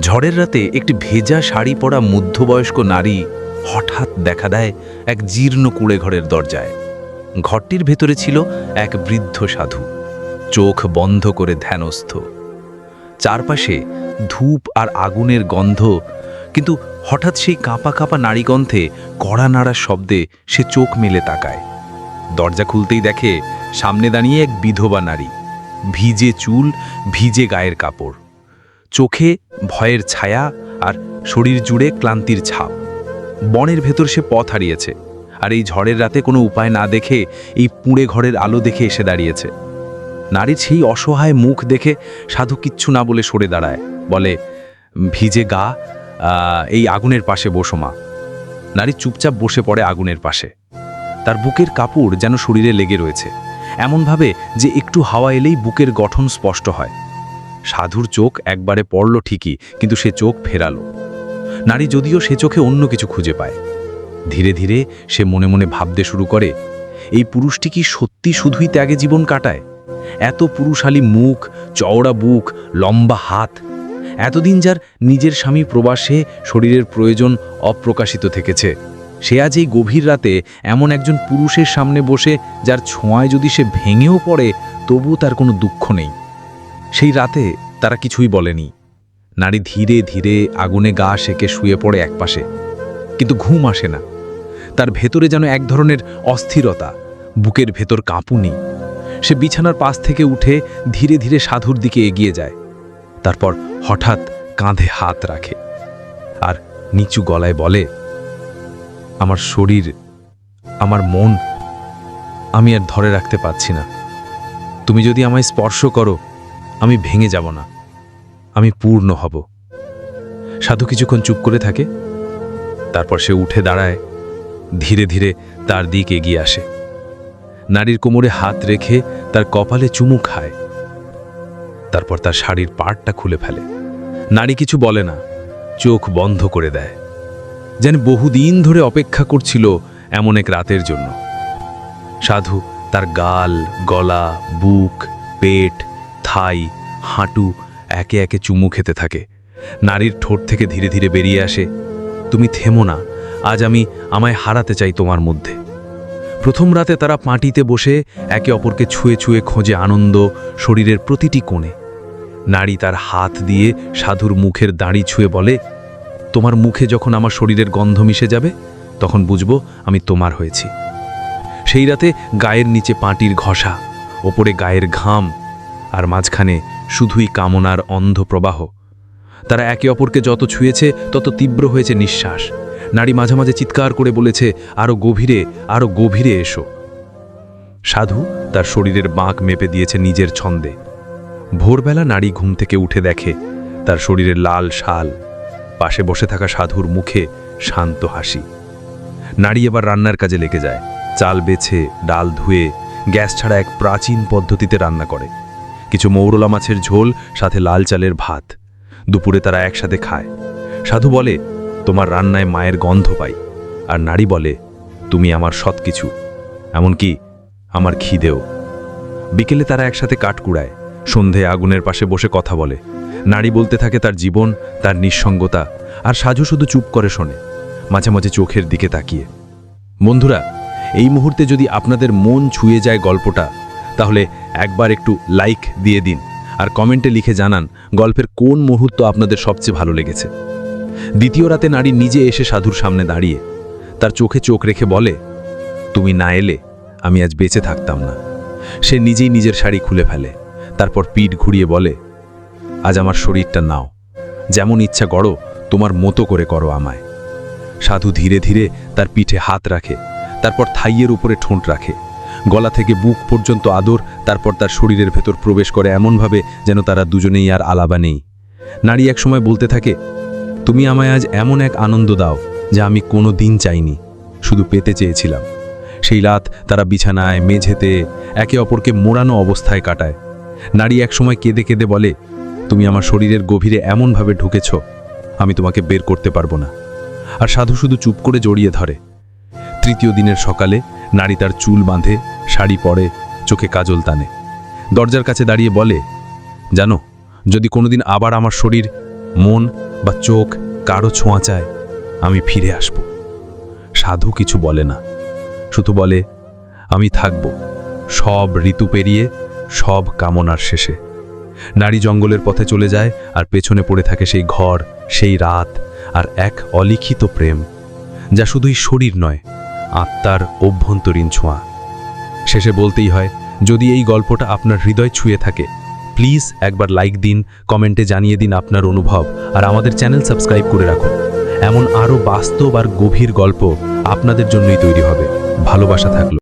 ঝড়ের রাতে একটি ভেজা শাড়ি পরা মধ্যবয়স্ক নারী হঠাৎ দেখা দেয় এক জীর্ণ কুড়ে ঘরের দরজায়। ঘরটির ভেতরে ছিল এক বৃদ্ধ সাধু। চোখ বন্ধ করে ধ্যানস্থ। চারপাশে ধূপ আর আগুনের গন্ধ, কিন্তু হঠাৎ সেই কাঁপা কাঁপা নারীগন্ধে কড়া নাড়ার শব্দে সে চোখ মেলে তাকায়। দরজা খুলতেই দেখে সামনে দাঁড়িয়ে এক বিধবা নারী। ভিজে চুল, ভিজে গায়ের কাপড়। চোখে ভয়ের ছায়া আর শরীর জুড়ে ক্লান্তির ছাপ। বনের ভেতর সে পথ হারিয়েছে, আর এই ঝড়ের রাতে কোনো উপায় না দেখে এই পুঁড়ে ঘরের আলো দেখে এসে দাঁড়িয়েছে। নারীর সেই অসহায় মুখ দেখে সাধু কিচ্ছু না বলে সরে দাঁড়ায়, বলে, ভিজে গা এই আগুনের পাশে বসো মা। নারী চুপচাপ বসে পড়ে আগুনের পাশে। তার বুকের কাপড় যেন শরীরে লেগে রয়েছে। এমনভাবে যে একটু হাওয়া এলেই বুকের গঠন স্পষ্ট হয়। সাধুর চোখ একবারে পড়ল ঠিকই, কিন্তু সে চোখ ফেরালো। নারী যদিও সে চোখে অন্য কিছু খুঁজে পায়। ধীরে ধীরে সে মনে মনে ভাবতে শুরু করে, এই পুরুষটি কি সত্যি শুধুই ত্যাগে জীবন কাটায়? এত পুরুষালী মুখ, চওড়া বুক, লম্বা হাত, এতদিন যার নিজের স্বামী প্রবাসে শরীরের প্রয়োজন অপ্রকাশিত থেকেছে। সে আজ এই গভীর রাতে এমন একজন পুরুষের সামনে বসে, যার ছোঁয়ায় যদি সে ভেঙেও পড়ে তবু তার কোনো দুঃখ নেই। সেই রাতে তারা কিছুই বলেনি। নারী ধীরে ধীরে আগুনে গা সেকে শুয়ে পড়ে একপাশে। কিন্তু ঘুম আসে না। তার ভেতরে যেন এক ধরনের অস্থিরতা, বুকের ভেতর কাঁপুনি। সে বিছানার পাশ থেকে উঠে ধীরে ধীরে সাধুর দিকে এগিয়ে যায়। তারপর হঠাৎ কাঁধে হাত রাখে আর নিচু গলায় বলে, আমার শরীর, আমার মন, আমি আর ধরে রাখতে পারছি না। তুমি যদি আমায় স্পর্শ করো আমি ভেঙে যাব না। আমি পূর্ণ হব। সাধু কিছুক্ষণ চুপ করে থাকে। তারপর সে উঠে দাঁড়ায়। ধীরে ধীরে তার দিক এগিয়ে আসে। নারীর কোমরে হাত রেখে তার কপালে চুমু খায়। তারপর তার শাড়ির পাড়টা খুলে ফেলে। নারী কিছু বলে না। চোখ বন্ধ করে দেয়। যেন বহুদিন ধরে অপেক্ষা করছিল এমন এক রাতের জন্য। সাধু তার গাল, গলা, বুক, পেট থাই হাঁটু একে একে চুমু খেতে থাকে। নারীর ঠোঁট থেকে ধীরে ধীরে বেরিয়ে আসে, তুমি থেমো না, আজ আমি আমায় হারাতে চাই তোমার মধ্যে। প্রথম রাতে তারা পাঁটিতে বসে একে অপরকে ছুঁয়ে ছুঁয়ে খোঁজে আনন্দ শরীরের প্রতিটি কোণে। নারী তার হাত দিয়ে সাধুর মুখের দাড়ি ছুঁয়ে বলে, তোমার মুখে যখন আমার শরীরের গন্ধ মিশে যাবে, তখন বুঝব আমি তোমার হয়েছি। সেই রাতে গায়ের নিচে পাঁটির ঘষা, ওপরে গায়ের ঘাম আর মাঝখানে শুধুই কামনার অন্ধ প্রবাহ তারা একে অপরকে যত ছুঁয়েছে, তত তীব্র হয়েছে নিঃশ্বাস। নারী মাঝে মাঝে চিৎকার করে বলেছে আরও গভীরে আরও গভীরে এসো। সাধু তার শরীরের বাঁক মেপে দিয়েছে নিজের ছন্দে। ভোরবেলা নারী ঘুম থেকে উঠে দেখে, তার শরীরের লাল শাল। পাশে বসে থাকা সাধুর মুখে শান্ত হাসি। নারী এবার রান্নার কাজে লেগে যায়। চাল বেছে, ডাল ধুয়ে, গ্যাস ছাড়া এক প্রাচীন পদ্ধতিতে রান্না করে। কিছু মৌরলা মাছের ঝোল, সাথে লাল চালের ভাত। দুপুরে তারা একসাথে খায়। সাধু বলে, তোমার রান্নায় মায়ের গন্ধ পাই। আর নারী বলে, তুমি আমার সৎ কিছু এমনকি আমার খিদেও। বিকেলে তারা একসাথে কাঠ কুড়ায়। সন্ধে আগুনের পাশে বসে কথা বলে। নারী বলতে থাকে তার জীবন, তার নিঃসঙ্গতা, আর সাজু শুধু চুপ করে শোনে, মাঝে মাঝে চোখের দিকে তাকিয়ে। বন্ধুরা, এই মুহূর্তে যদি আপনাদের মন ছুঁয়ে যায় গল্পটা, তাহলে একবার একটু লাইক দিয়ে দিন আর কমেন্টে লিখে জানান গল্পের কোন মুহূর্ত আপনাদের সবচেয়ে ভালো লেগেছে। দ্বিতীয় রাতে নারী নিজে এসে সাধুর সামনে দাঁড়িয়ে তার চোখে চোখ রেখে বলে, তুমি না এলে আমি আজ বেঁচে থাকতাম না। সে নিজেই নিজের শাড়ি খুলে ফেলে, তারপর পিঠ ঘুরিয়ে বলে, আজ আমার শরীরটা নাও। যেমন ইচ্ছা করো, তোমার মতো করে করো আমায়। সাধু ধীরে ধীরে তার পিঠে হাত রাখে, তারপর থাইয়ের উপরে ঠোঁট রাখে। গলা থেকে বুক পর্যন্ত আদর, তারপর তার শরীরের ভেতর প্রবেশ করে এমনভাবে যেন তারা দুজনেই আর আলাবা নেই। নারী এক সময় বলতে থাকে, তুমি আমায় আজ এমন এক আনন্দ দাও যা আমি কোনো দিন চাইনি, শুধু পেতে চেয়েছিলাম। সেই রাত তারা বিছানায়, মেঝেতে, একে অপরকে মোড়ানো অবস্থায় কাটায়। নারী একসময় কেঁদে কেঁদে বলে, তুমি আমার শরীরের গভীরে এমনভাবে ঢুকেছ, আমি তোমাকে বের করতে পারব না। আর সাধু শুধু চুপ করে জড়িয়ে ধরে। তৃতীয় দিনের সকালে নারী তার চুল বাঁধে শাড়ি পরে চোখে কাজল টানে। দরজার কাছে দাঁড়িয়ে বলে, জানো, যদি কোনোদিন আবার আমার শরীর, মন বা চোখ কারও ছোঁয়া চায়, আমি ফিরে আসব। সাধু কিছু বলে না। শুধু বলে, আমি থাকব। সব ঋতু পেরিয়ে, সব কামনার শেষে। নারী জঙ্গলের পথে চলে যায় আর পেছনে পড়ে থাকে সেই ঘর, সেই রাত আর এক অলিখিত প্রেম, যা শুধুই শরীর নয়, আত্মার অভ্যন্তরীণ ছোঁয়া। শেষে বলতেই হয়, যদি এই গল্পটা আপনার হৃদয় ছুঁয়ে থাকে প্লিজ একবার লাইক দিন কমেন্টে জানিয়ে দিন আপনার অনুভব, আর আমাদের চ্যানেল সাবস্ক্রাইব করে রাখুন। এমন আরও বাস্তব আর গভীর গল্প আপনাদের জন্যই তৈরি হবে। ভালোবাসা থাকল।